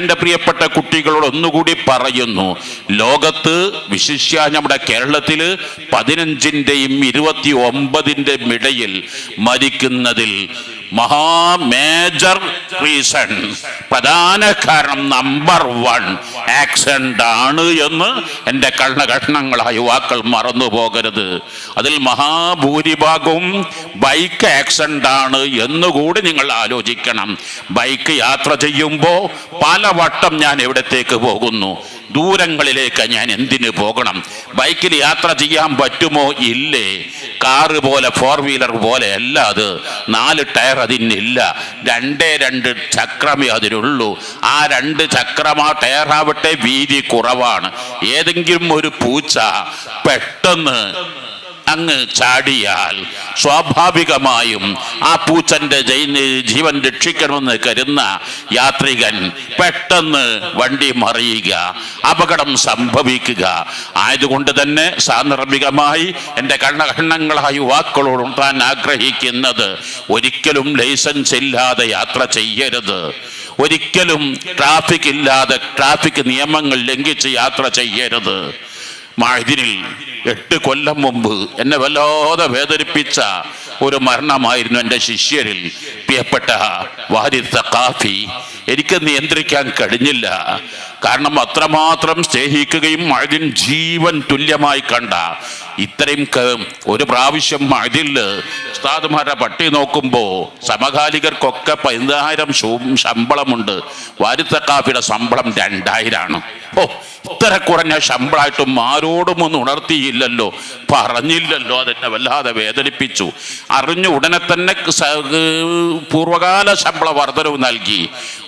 എന്റെ പ്രിയപ്പെട്ട കുട്ടികളോട് ഒന്നുകൂടി പറയുന്നു. ലോകത്ത് വിശിഷ്യ നമ്മുടെ കേരളത്തിൽ പതിനഞ്ചിന്റെയും ഇരുപത്തി ഒമ്പതിന്റെയും ഇടയിൽ മരിക്കുന്നതിൽ മഹാ മേജർ റീസൺ. പ്രധാന കാരണം നമ്പർ വൺ. ആക്സിഡന്റ് ആണ് എന്ന് എന്റെ കണ്ണകഷ്ണങ്ങളായ യുവാക്കൾ മറന്നു പോകരുത്. അതിൽ മഹാഭൂരിഭാഗവും ബൈക്ക് ആക്സിഡന്റ് ആണ് എന്നുകൂടി നിങ്ങൾ ആലോചിക്കണം. ബൈക്ക് യാത്ര ചെയ്യുമ്പോൾ പലവട്ടം ഞാൻ എവിടത്തേക്ക് പോകുന്നു. ദൂരങ്ങളിലേക്ക് ഞാൻ എന്തിന് പോകണം? ബൈക്കിൽ യാത്ര ചെയ്യാൻ പറ്റുമോ? ഇല്ലേ. കാറ് പോലെ ഫോർ വീലർ പോലെ അല്ല അത്. നാല് ടയർ അതിനില്ല. രണ്ടേ രണ്ട് ചക്രമേ അതിനുള്ളൂ. ആ രണ്ട് ചക്രമാ ആവട്ടെ വീതി കുറവാണ്. ഏതെങ്കിലും ഒരു പൂച്ച പെട്ടെന്ന് അങ്ങ് ചാടിയാൽ സ്വാഭാവികമായും ആ പൂച്ചന്റെ ജീവൻ രക്ഷിക്കണമെന്ന് കരുന്ന യാത്രികൻ പെട്ടെന്ന് വണ്ടി മറിയുക അപകടം സംഭവിക്കുക. ആയതുകൊണ്ട് തന്നെ സാന്ദർഭികമായി എന്റെ കണ്ണകണ്ണങ്ങളായ യുവാക്കളോട് താൻ ആഗ്രഹിക്കുന്നത് ഒരിക്കലും ലൈസൻസ് ഇല്ലാതെ യാത്ര ചെയ്യരുത്. ഒരിക്കലും ട്രാഫിക് ഇല്ലാതെ ട്രാഫിക് നിയമങ്ങൾ ലംഘിച്ച് യാത്ര ചെയ്യരുത്. മഴതിനിൽ എട്ട് കൊല്ലം മുമ്പ് എന്നെ വല്ലാതെ വേദനിപ്പിച്ച ഒരു മരണമായിരുന്നു എന്റെ ശിഷ്യരിൽ. പ്രിയപ്പെട്ട വാരി സഖാഫി എനിക്ക് നിയന്ത്രിക്കാൻ കഴിഞ്ഞില്ല. കാരണം അത്രമാത്രം സ്നേഹിക്കുകയും മഴതിൻ ജീവൻ തുല്യമായി കണ്ട ഇത്രയും ഒരു പ്രാവശ്യം മഴതിൽ ഉസ്താദുമാരുടെ പട്ടി നോക്കുമ്പോൾ സമകാലികർക്കൊക്കെ പതിനായിരം ശമ്പളമുണ്ട്. ശമ്പളമുണ്ട് വാരിത്തക്കാഫിയുടെ ശമ്പളം രണ്ടായിരമാണ് ഓ ഇത്ര കുറഞ്ഞ ശമ്പളമായിട്ടും ആരോടും ഒന്നും ഉണർത്തിയില്ലല്ലോ. പറഞ്ഞില്ലല്ലോ അതെന്നെ വല്ലാതെ വേദനിപ്പിച്ചു. അറിഞ്ഞു ഉടനെ തന്നെ പൂർവകാല ശമ്പള വർധനവ് നൽകി.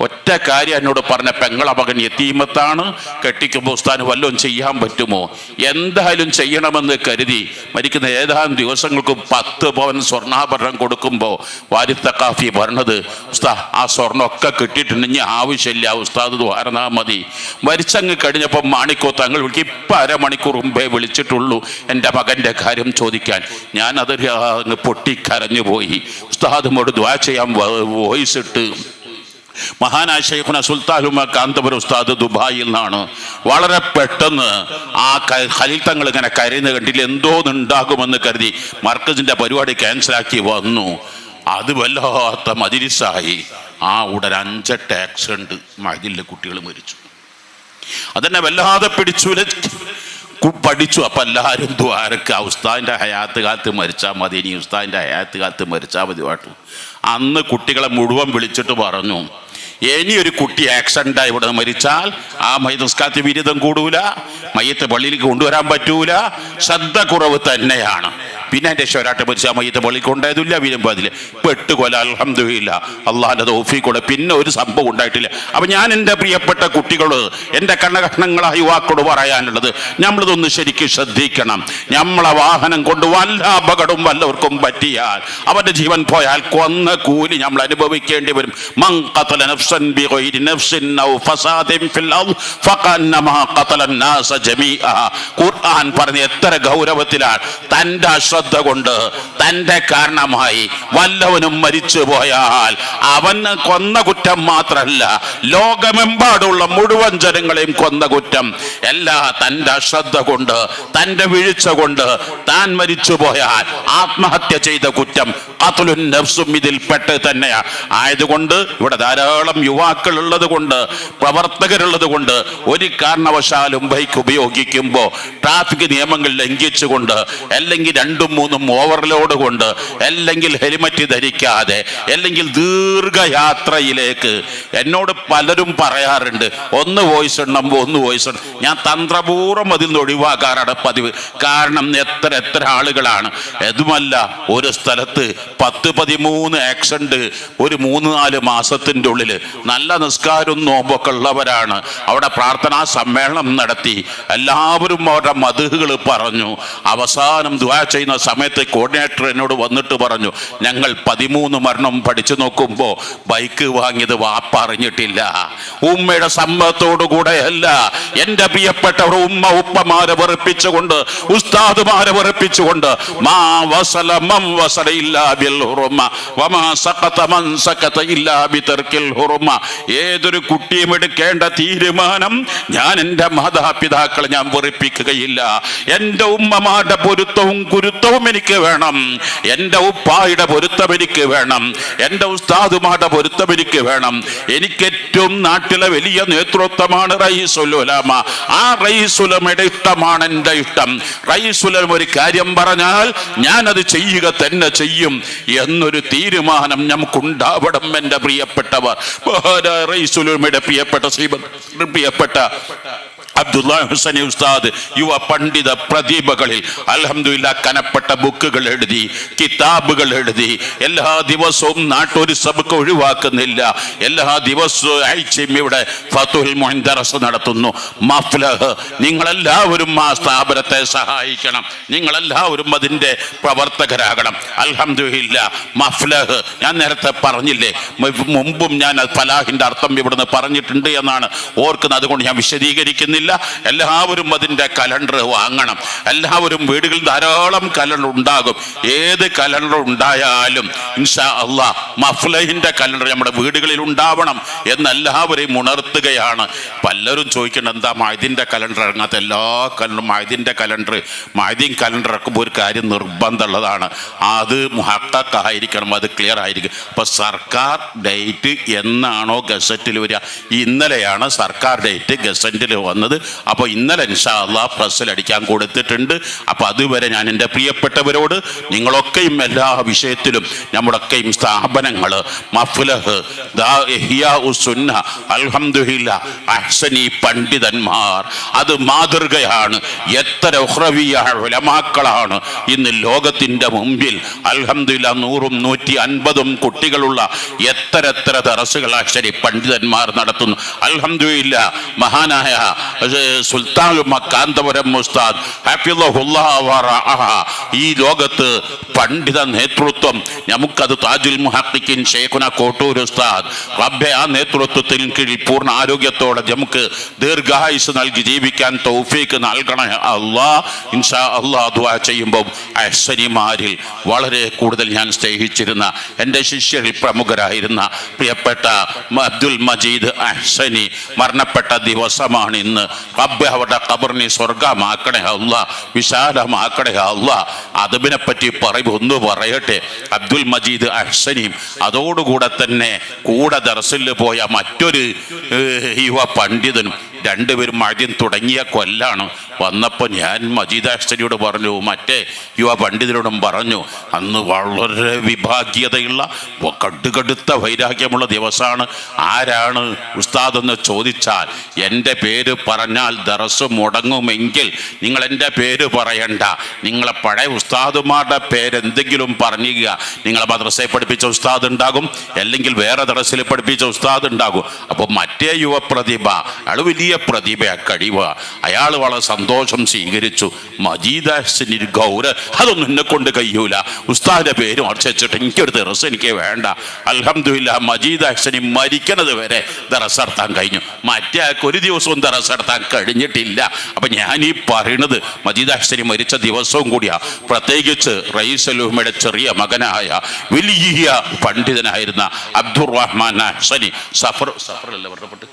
ഒറ്റ കാര്യം എന്നോട് പറഞ്ഞ പെങ്ങള മകൻ എത്തീമത്താണ് കെട്ടിക്കുമ്പോൾ സ്ഥാനം വല്ലതും ചെയ്യാൻ പറ്റുമോ? എന്തായാലും ചെയ്യണമെന്ന് കരുതി. മരിക്കുന്ന ഏതാനും ദിവസങ്ങൾക്ക് പത്ത് പവൻ സ്വർണാഭരണം കൊടുക്കുമ്പോൾ വാരിത്ത കാഫി പറഞ്ഞത് ഉസ്താ ആ സ്വർണമൊക്കെ കിട്ടിയിട്ടുണ്ട്. ഇനി ആവശ്യമില്ല ഉസ്താദ് ദ്വാരനാ മതി. മരിച്ചങ്ങ് കഴിഞ്ഞപ്പോൾ മാണിക്കോ തങ്ങൾ വിളിക്കും. ഇപ്പം അരമണിക്കൂർ മുമ്പേ വിളിച്ചിട്ടുള്ളൂ എന്റെ മകന്റെ കാര്യം ചോദിക്കാൻ. ഞാൻ അത് അങ്ങ് പൊട്ടിക്കരഞ്ഞു പോയി. ഉസ്താദുമോട് ദ്വാ ചെയ്യാൻ വോയിസ് ഇട്ട്. മഹാനായ ഷെയ്ഖുന സുൽത്താനുമ കാന്തപുരം ഉസ്താദ് ദുബായിൽ നിന്നാണ്. വളരെ പെട്ടെന്ന് ആ ഖലീൽ തങ്ങൾ ഇങ്ങനെ കരയുന്ന കണ്ടില്ല? എന്തോ ഉണ്ടാകുമെന്ന് കരുതി മർക്കസിന്റെ പരിപാടി ക്യാൻസലാക്കി വന്നു. അത് വല്ലാത്ത മജിലിസായി. ആ ഉടൻ അഞ്ച് ടാക്സ് ഉണ്ട് മതിലിലെ കുട്ടികൾ മരിച്ചു. അതെന്നെ വല്ലാതെ പിടിച്ചു പഠിച്ചു. അപ്പം എല്ലാവരും ദ്വാരക്ക് ഉസ്താദിന്റെ ഹയാത്ത് കാലത്ത് മരിച്ചാൽ മതി. ഇനി ഉസ്താദിന്റെ ഹയാത്ത് കാലത്ത് മരിച്ചാൽ മതി പാട്ടു. അന്ന് കുട്ടികളെ മുഴുവൻ വിളിച്ചിട്ട് പറഞ്ഞു. ഇനി ഒരു കുട്ടി ആക്സിഡന്റായി ഇവിടെ മരിച്ചാൽ ആ മൈതസ്കാത്തി വിരുദ്ധം കൂടൂല മയ്യത്ത് പള്ളിയിലേക്ക് കൊണ്ടുവരാൻ പറ്റൂല ശ്രദ്ധ കുറവ് തന്നെയാണ്. പിന്നെ എന്റെ ശോരാട്ടെ മരിച്ച മയ്യത്ത് പള്ളിക്ക് കൊണ്ടായതില്ല വീരം അതിൽ പെട്ട് കൊല അലഹമില്ല അള്ളാഹിന്റെ തോഫിക്കൂടെ പിന്നെ ഒരു സംഭവം ഉണ്ടായിട്ടില്ല. അപ്പം ഞാൻ എന്റെ പ്രിയപ്പെട്ട കുട്ടികൾ എന്റെ കണ്ണകഷ്ണങ്ങളായ യുവാക്കളോട് പറയാനുള്ളത് നമ്മളിതൊന്ന് ശരിക്കും ശ്രദ്ധിക്കണം. നമ്മളെ വാഹനം കൊണ്ട് വല്ല അപകടവും വല്ലവർക്കും പറ്റിയാൽ അവന്റെ ജീവൻ പോയാൽ കൊന്ന കൂലി നമ്മൾ അനുഭവിക്കേണ്ടി വരും. മങ്കത്തല നഫ്സൻ ബിഗൈരി നഫ്സിൻ ഔ ഫസാദിൻ ഫിൽ അർദ് ഫകന്നമാ ഖതല الناس ജമീഅ ഖുർആൻ പറഞ്ഞ എത്ര ഗൗരവത്തിലാണ് തൻ്റെ അശ്രദ്ധ കൊണ്ട് തൻ്റെ കാരണമായി വല്ലവനും മരിച്ചു പോയാൽ അവന് കൊന്ന കുറ്റം മാത്രമല്ല ലോകമെമ്പാടുള്ള മുഴുവൻ ജനങ്ങളെയും കൊന്ന കുറ്റം എല്ലാ തൻ്റെ അശ്രദ്ധ കൊണ്ട് തൻ്റെ വീഴ്ച കൊണ്ട് താൻ മരിച്ചു പോയാൽ ആത്മഹത്യ ചെയ്ത കുറ്റം ഖത്ലുൻ നഫ്സും ഇതിൽ പെട്ട് തന്നെയാണ് ആയതുകൊണ്ട് ഇവിടെ ധാരാളം യുവാക്കൾ ഉള്ളത് കൊണ്ട് പ്രവർത്തകരുള്ളത് കൊണ്ട് ഒരു കാരണവശാലും ബൈക്ക് ഉപയോഗിക്കുമ്പോൾ ട്രാഫിക് നിയമങ്ങൾ ലംഘിച്ചുകൊണ്ട് അല്ലെങ്കിൽ രണ്ടും മൂന്നും ഓവർലോഡ് കൊണ്ട് അല്ലെങ്കിൽ ഹെൽമറ്റ് ധരിക്കാതെ അല്ലെങ്കിൽ ദീർഘയാത്രയിലേക്ക് എന്നോട് പലരും പറയാറുണ്ട് ഒന്ന് വോയിസ് ഉണ്ടാകുമ്പോൾ ഒന്ന് വോയിസ് ഞാൻ തന്ത്രപൂർവം അതിൽ നിന്ന് ഒഴിവാക്കാറാണ് പതിവ്. കാരണം എത്ര എത്ര ആളുകളാണ്. അതുമല്ല ഒരു സ്ഥലത്ത് പത്ത് പതിമൂന്ന് ആക്സിഡന്റ് ഒരു മൂന്ന് നാല് മാസത്തിന്റെ ഉള്ളിൽ നല്ല നിസ്കാരവും നോമ്പൊക്കെ ഉള്ളവരാണ്. അവിടെ പ്രാർത്ഥനാ സമ്മേളനം നടത്തി. എല്ലാവരും അവരുടെ മതുകൾ പറഞ്ഞു. അവസാനം ദ്വാ ചെയ്യുന്ന സമയത്ത് കോർഡിനേറ്റർ എന്നോട് വന്നിട്ട് പറഞ്ഞു ഞങ്ങൾ പതിമൂന്ന് മരണം പഠിച്ചു നോക്കുമ്പോൾ ബൈക്ക് വാങ്ങിയത് വാപ്പ അറിഞ്ഞിട്ടില്ല. ഉമ്മയുടെ സമ്മതത്തോടു കൂടെയല്ല എന്റെ പ്രിയപ്പെട്ടവർ ഉമ്മ ഉപ്പമാരെ വെറുപ്പിച്ചുകൊണ്ട് ഉസ്താദുമാരെ വെറുപ്പിച്ചുകൊണ്ട് മാ വസല മം വസല ഇല്ലാ ബിൽ ഹുറുമ വമാ സഖത മൻ സഖത ഇല്ലാ ബിതർക്കിൽ ഹുറുമ. ഏതൊരു കുട്ടിയും എടുക്കേണ്ട തീരുമാനം ഞാൻ എന്റെ മാതാപിതാക്കളെ ഞാൻ വെറുപ്പിക്കുകയില്ല. എന്റെ ഉമ്മമാരുടെ പൊരുത്തവും കുരുത്തവും എനിക്ക് വേണം. എന്റെ ഉപ്പായുടെ പൊരുത്തം എനിക്ക് വേണം. എന്റെ ഉസ്താദുമാരുടെ പൊരുത്തം എനിക്ക് വേണം. എനിക്ക് ഏറ്റവും നാട്ടിലെ വലിയ നേതൃത്വമാണ് റയീസുലുലമ ആ റയീസുലമയുടെ ഇഷ്ടമാണ് എന്റെ ഇഷ്ടം. റയീസുലം ഒരു കാര്യം പറഞ്ഞാൽ ഞാൻ അത് ചെയ്യുക തന്നെ ചെയ്യും. എന്നൊരു തീരുമാനം നമുക്കുണ്ടാവണം എന്റെ പ്രിയപ്പെട്ടവർ. പ്രിയപ്പെട്ട പ്രിയപ്പെട്ട അബ്ദുല്ലാ ഹുസൈൻ ഉസ്താദ് യുവ പണ്ഡിത പ്രതിഭകളിൽ അലഹമില്ല കനപ്പെട്ട ബുക്കുകൾ എഴുതി കിതാബുകൾ എഴുതി. എല്ലാ ദിവസവും നാട്ടൊരു സഭക്ക് ഒഴിവാക്കുന്നില്ല. എല്ലാ ദിവസവും ആഴ്ചയും ഇവിടെ ഫത്തുൽ ദറസ് നടത്തുന്നു. മഫ്ലഹ് നിങ്ങളെല്ലാവരും ആ സ്ഥാപനത്തെ സഹായിക്കണം. നിങ്ങളെല്ലാവരും അതിന്റെ പ്രവർത്തകരാകണം. അലഹമില്ല മഫ്ലഹ് ഞാൻ നേരത്തെ പറഞ്ഞില്ലേ മുമ്പും ഞാൻ ഫലാഹിന്റെ അർത്ഥം ഇവിടുന്ന് പറഞ്ഞിട്ടുണ്ട് എന്നാണ്. ഓർക്കുന്നത് അതുകൊണ്ട് ഞാൻ വിശദീകരിക്കുന്നില്ല. എല്ലാവരും അതിന്റെ കലണ്ടർ വാങ്ങണം. എല്ലാവരും വീടുകളിൽ ധാരാളം കലണ്ടർ ഉണ്ടാകും. ഏത് കലണ്ടർ ഉണ്ടായാലും ഇൻഷാ അള്ളാ മഫ്ലഹിന്റെ കലണ്ടർ നമ്മുടെ വീടുകളിൽ ഉണ്ടാവണം എന്ന് എല്ലാവരെയും ഉണർത്തുകയാണ്. പലരും ചോദിക്കണം എന്താ മൈദിന്റെ കലണ്ടർ ഇറങ്ങാത്ത എല്ലാ കലണ്ടറും മൈദിന്റെ കലണ്ടർ. മൈദീൻ കലണ്ടർ ഇറക്കുമ്പോൾ ഒരു കാര്യം നിർബന്ധമുള്ളതാണ്. അത് മുഹക്കായിരിക്കണം അത് ക്ലിയർ ആയിരിക്കും. അപ്പോൾ സർക്കാർ ഡേറ്റ് എന്നാണോ ഗസറ്റിൽ വരിക. ഇന്നലെയാണ് സർക്കാർ ഡേറ്റ് ഗസറ്റിൽ വന്നത്. അപ്പോൾ ഇന്നലെ ഇൻഷാ അള്ളാ പ്രസ്സിൽ അടിക്കാൻ കൊടുത്തിട്ടുണ്ട്. അപ്പോൾ അതുവരെ ഞാൻ എന്റെ പ്രിയപ്പെട്ടവരോട് നിങ്ങളൊക്കെയും എല്ലാ വിഷയത്തിലും നമ്മുടെയൊക്കെയും സ്ഥാപനങ്ങൾ മഫ്ലഹ് ഇഹ്യാ ഉസ്സുന്ന, അഹ്സനി പണ്ഡിതന്മാർ. അത് മാതൃകയാണ്. എത്ര ഉഹ്റവിയ ഉലമാക്കളാണ് ഇന്ന് ലോകത്തിന്റെ മുമ്പിൽ. അൽഹംദുലില്ല നൂറും നൂറ്റി അൻപതും കുട്ടികളുള്ള എത്ര എത്ര ദറസുകൾ അക്ഷരി പണ്ഡിതന്മാർ നടത്തുന്നു. അൽഹംദുലില്ല മഹാനായ സുൽത്താൻ മക്കാന്തപുരം മുസ്താദ്. ഈ ലോകത്ത് പണ്ഡിത നേതൃത്വം നമുക്കത് താജുൽ മുഹക്കിൻ ഷേഖുന കോട്ടൂർ ഉസ്താദ്. റബ്ബെ ആ നേതൃത്വത്തിന് കീഴിൽ പൂർണ ആരോഗ്യത്തോടെ നമുക്ക് ദീർഘായുസ് നൽകി ജീവിക്കാൻ തൗഫീക്ക് നൽകണേ അള്ളാ. ഇൻഷാ അള്ളാ ദുആ ചെയ്യുമ്പോൾ അഹ്സനിമാരിൽ വളരെ കൂടുതൽ ഞാൻ സ്നേഹിച്ചിരുന്ന എന്റെ ശിഷ്യരിൽ പ്രമുഖരായിരുന്ന പ്രിയപ്പെട്ട അബ്ദുൽ മജീദ് അഹ്സനി മരണപ്പെട്ട ദിവസമാണ് ഇന്ന്. റബ്ബെ അവരുടെ ഖബറിനെ സ്വർഗമാക്കണേ അല്ല വിശാലമാക്കണേ അല്ല. അതിനെ പറ്റി പറയും ഒന്ന് പറയട്ടെ. അബ്ദുൽ മജീദ് അഹ്സനിയും അതോടുകൂടെ തന്നെ കൂടെ ദർസിൽ പോയ മറ്റൊരു യുവ പണ്ഡിതനും രണ്ടുപേരും ആദ്യം തുടങ്ങിയ കൊല്ലാണ്. വന്നപ്പോൾ ഞാൻ മജീദ് അഹ്സനിയോട് പറഞ്ഞു മറ്റേ യുവ പണ്ഡിതരോടും പറഞ്ഞു അന്ന് വളരെ വിഭാഗ്യതയുള്ള കടുകടുത്ത വൈരാഗ്യമുള്ള ദിവസമാണ് ആരാണ് ഉസ്താദ് എന്ന് ചോദിച്ചാൽ എന്റെ പേര് പറഞ്ഞാൽ ദറസ് മുടങ്ങുമെങ്കിൽ നിങ്ങൾ എന്റെ പേര് പറയണ്ട. നിങ്ങളെ പഴയ ഉസ്താദുമാരുടെ പേരെന്തെങ്കിലും പറഞ്ഞുക നിങ്ങളെ മദ്രസയെ പഠിപ്പിച്ച ഉസ്താദ് ഉണ്ടാകും അല്ലെങ്കിൽ വേറെ ദറസിൽ പഠിപ്പിച്ച ഉസ്താദ് ഉണ്ടാകും. അപ്പോൾ മറ്റേ യുവ പ്രതിഭ അയാൾ വലിയ പ്രതിഭ കഴിവ്. അയാൾ വളരെ സന്തോഷം സ്വീകരിച്ചു. മജീദാസിന് ഒരു ഗൗര അതൊന്നും എന്നെ കൊണ്ട് കഴിയൂല. ഉസ്താദിന്റെ പേര് മറിച്ചിട്ട് എനിക്കൊരു ദിവസം എനിക്ക് വേണ്ട. അൽഹംദുലില്ലാ മജീദാസിന് മരിക്കണത് വരെ ദറസ് നടത്താൻ കഴിഞ്ഞു. മറ്റേ ഒരു ദിവസവും ദറസ് നടത്താൻ കഴിഞ്ഞിട്ടില്ല. അപ്പൊ ഞാൻ ഈ പറയണത് മജീദാസിന് മരിച്ച ദിവസവും കൂടിയാ. പ്രത്യേകിച്ച് റയീസലുഹമ്മയുടെ ചെറിയ മകനായ വലിയ പണ്ഡിതനായിരുന്ന അബ്ദുറഹ്മാൻ ഹസനി സഫർ സഫറല്ലേ പറഞ്ഞപ്പെട്ട്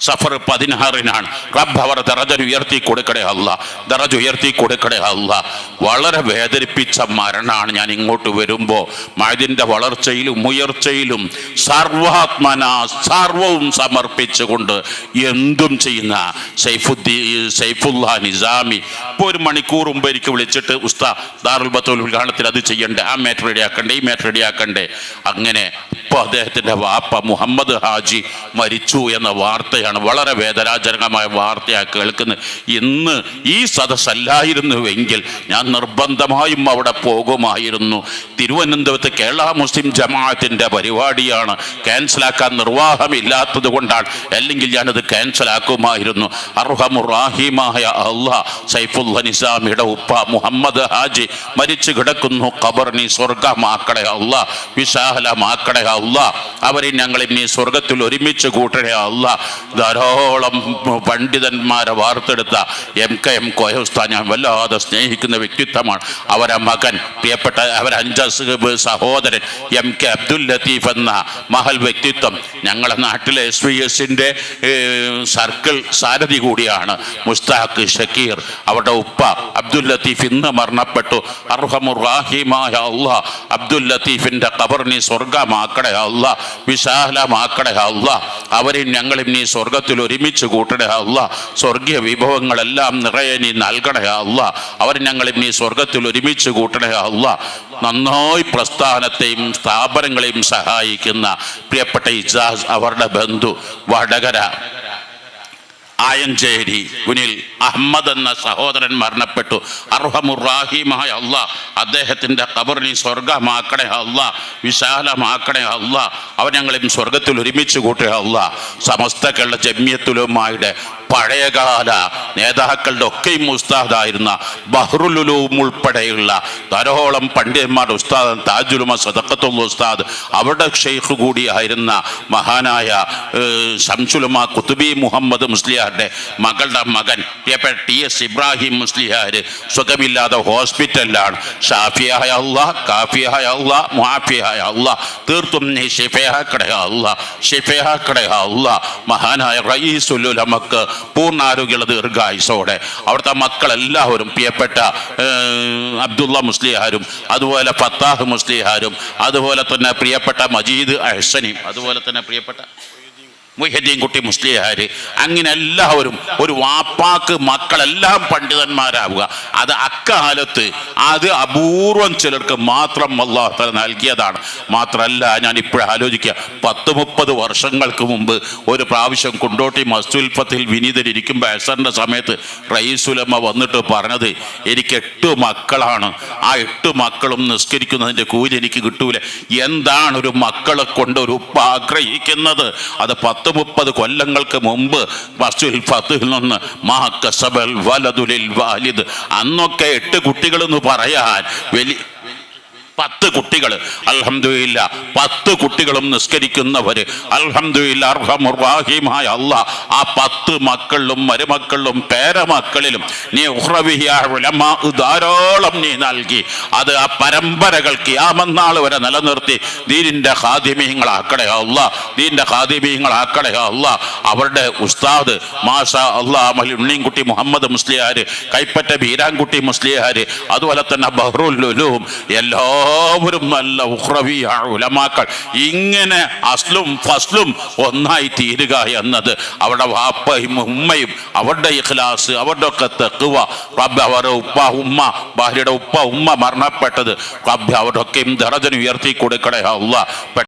സഫർ പതിനാറിനാണ്. റബ്ബ് അവർ ദറജ ഉയർത്തി കൊടുക്കണേ അല്ല. ദറജ് ഉയർത്തി കൊടുക്കണേ അല്ല. വളരെ വേദനിപ്പിച്ച മരണമാണ് ഞാൻ ഇങ്ങോട്ട് വരുമ്പോൾ മഴതിന്റെ വളർച്ചയിലും ഉയർച്ചയിലും സർവാത്മന സർവവും സമർപ്പിച്ചുകൊണ്ട് എന്തും ചെയ്യുന്ന സൈഫുദ്ദീ സൈഫുല്ല നിസാമി. ഇപ്പോൾ ഒരു മണിക്കൂർ മുമ്പ് എനിക്ക് വിളിച്ചിട്ട് ഉസ്താ ദാറുൽ ബത്തുൽ ഉദ്ഘാടനത്തിൽ അത് ചെയ്യണ്ടേ? ആ മാറ്റർ റെഡിയാക്കണ്ടേ ഈ മാറ്റർ റെഡിയാക്കണ്ടേ അങ്ങനെ ഇപ്പോൾ അദ്ദേഹത്തിന്റെ വാപ്പ മുഹമ്മദ് ഹാജി മരിച്ചു എന്ന വാർത്തയാണ് വാർത്തയാണ് വളരെ വേദനാജനകമായ വാർത്തയാണ് കേൾക്കുന്നത്. ഇന്ന് ഈ സദസ്സല്ലായിരുന്നുവെങ്കിൽ ഞാൻ നിർബന്ധമായും അവിടെ പോകുമായിരുന്നു. തിരുവനന്തപുരത്ത് കേരള മുസ്ലിം ജമാഅത്തിന്റെ പരിപാടിയാണ് ക്യാൻസലാക്കാൻ നിർവാഹമില്ലാത്തത് കൊണ്ടാണ്. അല്ലെങ്കിൽ ഞാനത് ക്യാൻസലാക്കുമായിരുന്നു. അർഹമുറാഹിമായ അള്ളാഹ് സൈഫുൽ നിസാമിയുടെ ഉപ്പ മുഹമ്മദ് ഹാജി മരിച്ചു കിടക്കുന്നു. ഖബറിനി സ്വർഗമാക്കടേ അല്ല വിശാലമാക്കടേ അല്ല അവരെ ഞങ്ങളെ നീ സ്വർഗത്തിൽ ഒരുമിച്ച് കൂട്ടണേ അല്ല ധാരാളം പണ്ഡിതന്മാരെ വാർത്തെടുത്ത എം കെ എം കോയസ്ഥാൻ ഞാൻ വല്ലാതെ സ്നേഹിക്കുന്ന വ്യക്തിത്വമാണ്. അവരെ മകൻ പ്രിയപ്പെട്ട അവരെ അഞ്ചസ് സഹോദരൻ എം കെ അബ്ദുൽ ലത്തീഫ് എന്ന മഹൽ വ്യക്തിത്വം ഞങ്ങളുടെ നാട്ടിലെ എസ് വി എസിന്റെ സർക്കിൾ സാരഥി കൂടിയാണ് മുസ്താഖ് ഷക്കീർ. അവരുടെ ഉപ്പ അബ്ദുൽ ലത്തീഫ് ഇന്ന് മരണപ്പെട്ടു. അർഹമുറാഹിമായ അള്ളാഹ് അബ്ദുൽ ലത്തീഫിന്റെ ഖബറിനെ സ്വർഗമാക്കടേ അല്ല വിശാലമാക്കടേ അല്ല അവരെയും ഞങ്ങളും നീ സ്വർഗത്തിൽ ഒരുമിച്ച് കൂട്ടണേ അല്ല സ്വർഗീയ വിഭവങ്ങളെല്ലാം നിറയെ നീ നൽകണേ അല്ല അവർ ഞങ്ങളും നീ സ്വർഗത്തിൽ ഒരുമിച്ച് കൂട്ടണേ അല്ല നന്നായി പ്രസ്ഥാനത്തെയും സ്ഥാപനങ്ങളെയും സഹായിക്കുന്ന പ്രിയപ്പെട്ട ഇജാസ് അവരുടെ ബന്ധു വടകര. ആയഞ്ചേരി കുനിൽ അഹമ്മദ് എന്ന സഹോദരൻ മരണപ്പെട്ടു. അർഹമുറാഹിമായ അല്ല അദ്ദേഹത്തിന്റെ കബറിനി സ്വർഗമാക്കണേ അല്ല വിശാലമാക്കണേ അല്ല അവൻ ഞങ്ങളെയും സ്വർഗത്തിൽ ഒരുമിച്ച് കൂട്ടുക അല്ല സമസ്ത കേരള ജമ്യത്തുലുമായുടെ പഴയകാല നേതാക്കളുടെ ഒക്കെയും ഉസ്താദായിരുന്ന ബഹ്റുലുലുവും ഉൾപ്പെടെയുള്ള ധാരോളം പണ്ഡിതന്മാരുടെ ഉസ്താദ് താജുലുമ സദക്കത്തുള്ള ഉസ്താദ് അവരുടെ ഷെയ്ഖ് കൂടിയായിരുന്ന മഹാനായ ശംസുലുമ കുത്തുബി മുഹമ്മദ് മുസ്ലിയാരുടെ മകളുടെ മകൻ പ്രിയപ്പെട്ട ടി എസ് ഇബ്രാഹിം മുസ്ലിഹാര് സുഖമില്ലാതെ ഹോസ്പിറ്റലിലാണ്. ഷാഫിയായ അള്ളാ കാഫിയായ അള്ളാ മുഹാഫിയായ അള്ളാ. തീർത്തും നീ ഷിഫയാക്കടേ അള്ളാ ഷിഫയാക്കടേ അള്ളാ. മഹാനായ റയീസുലുലമക്ക് പൂർണ ആരോഗ്യമുള്ള ദീർഘായുസോടെ അവിടുത്തെ മക്കളെല്ലാവരും പ്രിയപ്പെട്ട അബ്ദുള്ള മുസ്ലിഹാരും അതുപോലെ ഫത്താഹ് മുസ്ലിഹാരും അതുപോലെ തന്നെ പ്രിയപ്പെട്ട മജീദ് അഹ്സനിയും അതുപോലെ തന്നെ പ്രിയപ്പെട്ട മുഹദ്ദീൻ കുട്ടി മുസ്ലിഹാര് അങ്ങനെ എല്ലാവരും ഒരു വാപ്പാക്ക് മക്കളെല്ലാം പണ്ഡിതന്മാരാവുക. അത് അക്കാലത്ത് അത് അപൂർവം ചിലർക്ക് മാത്രം അള്ളാഹു നൽകിയതാണ്. മാത്രമല്ല ഞാൻ ഇപ്പോഴും ആലോചിക്കുക പത്ത് മുപ്പത് വർഷങ്ങൾക്ക് മുമ്പ് ഒരു പ്രാവശ്യം കുണ്ടോട്ടി മസ്തുൽഫത്തിൽ വിനീതരിക്കുമ്പോൾ അസറിന്റെ സമയത്ത് റയീസുലമ്മ വന്നിട്ട് പറഞ്ഞത് എനിക്ക് എട്ട് മക്കളാണ്. ആ എട്ട് മക്കളും നിസ്കരിക്കുന്നതിന്റെ കൂലി എനിക്ക് കിട്ടൂല. എന്താണ് ഒരു മക്കളെ കൊണ്ട് ഒരു ഉപ്പ ആഗ്രഹിക്കുന്നത്? അത് പത്ത് മുപ്പത് കൊല്ലങ്ങൾക്ക് മുമ്പ് നിന്ന് വലതുലിൽ വാലിദ് അന്നൊക്കെ എട്ട് കുട്ടികൾ എന്ന് പറയാൻ വലിയ പത്ത് കുട്ടികൾ. അൽഹമില്ല പത്ത് കുട്ടികളും നിസ്കരിക്കുന്നവര്. അൽഹംദുലില്ല അർഹമുർവാഹിമായ അല്ല ആ പത്ത് മക്കളിലും മരുമക്കളിലും പേരമക്കളിലും നീ ധാരാളം നീ നൽകി. അത് ആ പരമ്പരകൾക്ക് യാമന്നാൾ വരെ നിലനിർത്തി. ദീനിന്റെ ഹാദിമീങ്ങളാക്കടേ അല്ല ദീനിന്റെ ഹാദിമീങ്ങളാക്കടേ അല്ല അവരുടെ ഉസ്താദ് മാഷ അള്ളാ ഉണ്ണിൻകുട്ടി മുഹമ്മദ് മുസ്ലിയാര് കൈപ്പറ്റ ബീരാൻകുട്ടി മുസ്ലിയാര് അതുപോലെ തന്നെ ബഹ്റുല്ലുലും എല്ലാവരും നല്ല ഉഹ്രവിയ ഉലമാക്കൾ. ഇങ്ങനെ അസ്ലും ഫസ്ലും ഒന്നായി തീരുക എന്നത് അവരുടെ വാപ്പയും ഉമ്മയും അവരുടെ ഇഖ്ലാസ് അവരുടെ ഒക്കെ തെക്കുവ റബ്ബ് അവരുടെ ഉപ്പ ഉമ്മ ഭാര്യയുടെ ഉപ്പ ഉമ്മ മരണപ്പെട്ടത്. റബ്ബ് അവരുടെ ഒക്കെയും ദറജന് ഉയർത്തി കൊടുക്കണേ അല്ല